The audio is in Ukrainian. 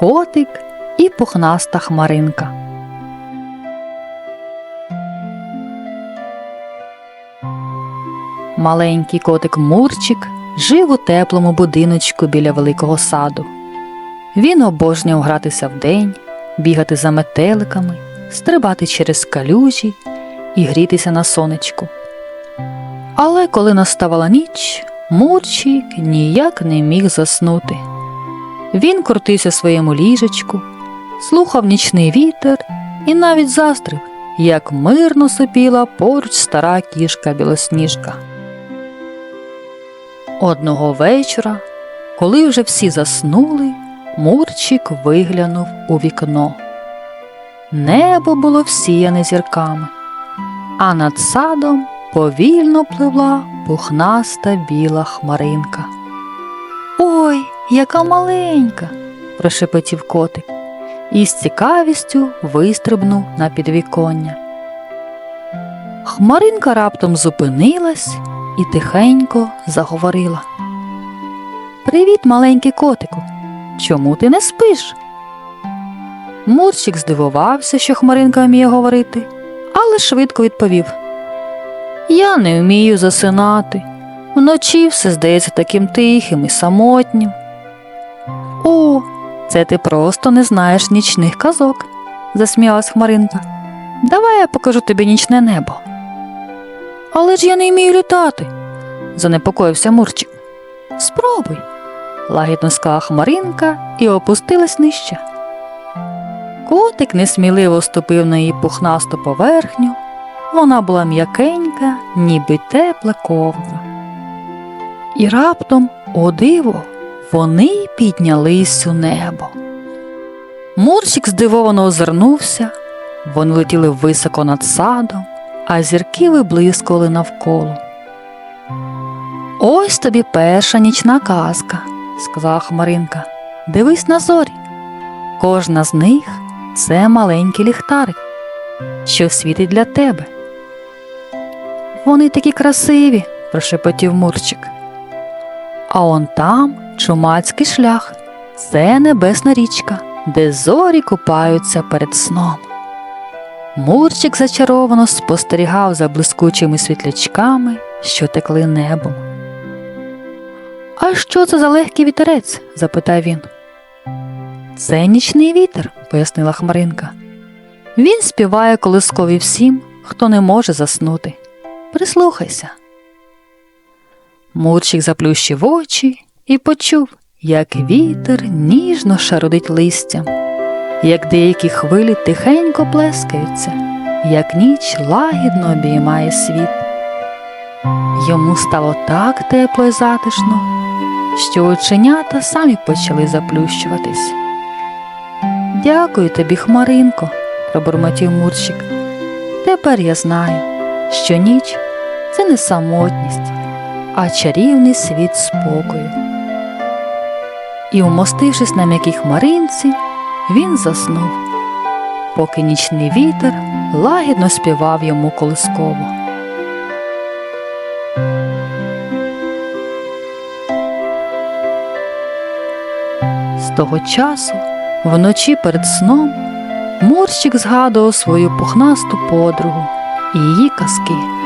котик і пухнаста хмаринка. Маленький котик Мурчик жив у теплому будиночку біля великого саду. Він обожнював гратися вдень, бігати за метеликами, стрибати через калюжі і грітися на сонечку. Але коли наставала ніч, Мурчик ніяк не міг заснути. Він крутився своєму ліжечку, слухав нічний вітер і навіть застрив, як мирно сопіла поруч стара кішка білосніжка. Одного вечора, коли вже всі заснули, Мурчик виглянув у вікно. Небо було всіяне зірками, а над садом повільно пливла пухнаста біла хмаринка. Ой, яка маленька, прошепотів котик і з цікавістю вистрибнув на підвіконня. Хмаринка раптом зупинилась і тихенько заговорила. Привіт, маленький котику. Чому ти не спиш? Мурчик здивувався, що Хмаринка вміє говорити, але швидко відповів. Я не вмію засинати. Вночі все здається таким тихим і самотнім. О, це ти просто не знаєш нічних казок, засміялась Хмаринка. Давай я покажу тобі нічне небо. Але ж я не вмію літати, занепокоївся Мурчик. Спробуй, лагідно сказала Хмаринка і опустилась нижче. Котик несміливо ступив на її пухнасту поверхню. Вона була м'якенька, ніби тепла ковдра. І раптом, о диво, вони піднялись у небо. Мурчик здивовано озирнувся, вони летіли високо над садом, а зірки виблискували навколо. Ось тобі перша нічна казка, сказала Хмаринка. Дивись на зорі. Кожна з них це маленький ліхтарик, що світить для тебе. Вони такі красиві, прошепотів Мурчик. А он там чумацький шлях, це небесна річка, де зорі купаються перед сном. Мурчик зачаровано спостерігав за блискучими світлячками, що текли небом. А що це за легкий вітерець? запитав він. Це нічний вітер, пояснила Хмаринка. Він співає колискові всім, хто не може заснути. Прислухайся. Мурчик заплющив очі і почув, як вітер ніжно шарудить листям, як деякі хвилі тихенько плескаються, як ніч лагідно обіймає світ. Йому стало так тепло і затишно, що оченята самі почали заплющуватись. Дякую тобі, Хмаринко, пробурмотів Мурчик. Тепер я знаю, що ніч це не самотність, а чарівний світ спокою. І, умостившись на м'якій хмаринці, він заснув, поки нічний вітер лагідно співав йому колисково. З того часу, вночі перед сном, Мурчик згадував свою пухнасту подругу і її казки.